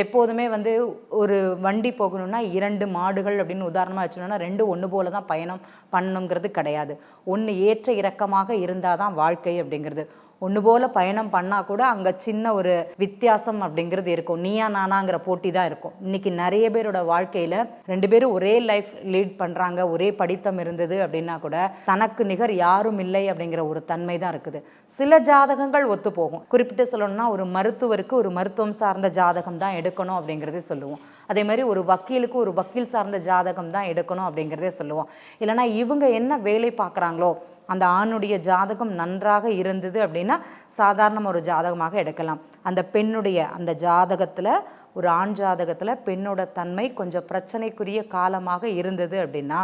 எப்போதுமே வந்து ஒரு வண்டி போகணும்னா இரண்டு மாடுகள் அப்படின்னு உதாரணமாக வச்சுனோம்னா ரெண்டு ஒன்று போல தான் பயணம் பண்ணணுங்கிறது கிடையாது. ஒன்று ஏற்ற இறக்கமாக இருந்தால் தான் வாழ்க்கை அப்படிங்கிறது. ஒன்று போல் பயணம் பண்ணால் கூட அங்கே சின்ன ஒரு வித்தியாசம் அப்படிங்கிறது இருக்கும். நீயா நானாங்கிற போட்டி தான் இருக்கும். இன்னைக்கு நிறைய பேரோட வாழ்க்கையில் ரெண்டு பேரும் ஒரே லைஃப் லீட் பண்ணுறாங்க ஒரே படித்தம் இருந்தது அப்படின்னா கூட தனக்கு நிகர் யாரும் இல்லை அப்படிங்கிற ஒரு தன்மை தான் இருக்குது. சில ஜாதகங்கள் ஒத்து போகும். குறிப்பிட்டு சொல்லணும்னா ஒரு மருத்துவருக்கு ஒரு மருத்துவம் சார்ந்த ஜாதகம் தான் எடுக்கணும் அப்படிங்கிறதே சொல்லுவோம். அதே மாதிரி ஒரு வக்கீலுக்கு ஒரு வக்கீல் சார்ந்த ஜாதகம் தான் எடுக்கணும் அப்படிங்கிறதே சொல்லுவோம். இல்லைனா இவங்க என்ன வேலை பார்க்குறாங்களோ அந்த ஆணுடைய ஜாதகம் நன்றாக இருந்தது அப்படின்னா சாதாரண ஒரு ஜாதகமாக எடுக்கலாம். அந்த பெண்ணுடைய அந்த ஜாதகத்தில் ஒரு ஆண் ஜாதகத்தில் பெண்ணோட தன்மை கொஞ்சம் பிரச்சனைக்குரிய காலமாக இருந்தது அப்படின்னா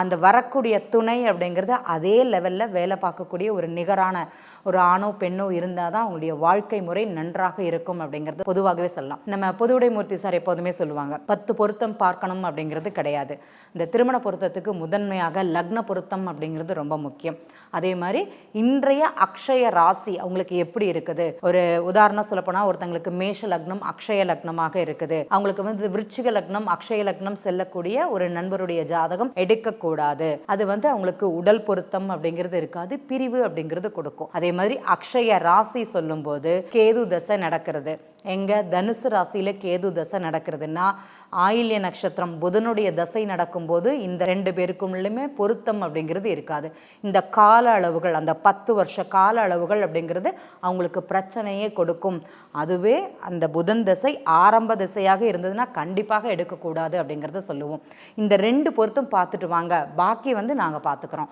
அந்த வரக்கூடிய துணை அப்படிங்கிறது அதே லெவலில் வேலை பார்க்கக்கூடிய ஒரு நிகரான ஒரு ஆணோ பெண்ணோ இருந்தால் தான் அவங்களுடைய வாழ்க்கை முறை நன்றாக இருக்கும் அப்படிங்கிறது பொதுவாகவே சொல்லலாம். நம்ம புதுவுடை மூர்த்தி சார் எப்போதுமே சொல்லுவாங்க பத்து பொருத்தம் பார்க்கணும் அப்படிங்கிறது கிடையாது. இந்த திருமண பொருத்தத்துக்கு முதன்மையாக லக்ன பொருத்தம் அப்படிங்கிறது ரொம்ப முக்கியம். அதே மாதிரி இன்றைய அக்ஷய ராசி அவங்களுக்கு எப்படி இருக்குது? ஒரு உதாரணம் சொல்லப்போனால் ஒருத்தங்களுக்கு மேஷ லக்னம் அக்ஷய லக்னமாக இருக்குது. அவங்களுக்கு வந்து விருச்சிக லக்னம் அக்ஷய லக்னம் செல்லக்கூடிய ஒரு நண்பருடைய ஜாதகம் எடுக்கக்கூடாது. அது வந்து அவங்களுக்கு உடல் பொருத்தம் அப்படிங்கிறது இருக்காது பிரிவு அப்படிங்கிறது கொடுக்கும். அதே மாதிரி அக்ஷய ராசி சொல்லும்போது கேது தசை நடக்கிறது. எங்கே தனுசு ராசியில் கேது தசை நடக்கிறதுன்னா ஆயில்ய நட்சத்திரம் புதனுடைய தசை நடக்கும்போது இந்த ரெண்டு பேருக்குள்ளுமே பொருத்தம் அப்படிங்கிறது இருக்காது. இந்த கால அளவுகள் அந்த பத்து வருஷ கால அளவுகள் அப்படிங்கிறது அவங்களுக்கு பிரச்சனையே கொடுக்கும். அதுவே அந்த புதன் தசை ஆரம்ப திசையாக இருந்ததுன்னா கண்டிப்பாக எடுக்கக்கூடாது அப்படிங்கிறத சொல்லுவோம். இந்த ரெண்டு பொருத்தம் பார்த்துட்டு வாங்க. பாக்கி வந்து நாங்கள் பார்த்துக்குறோம்.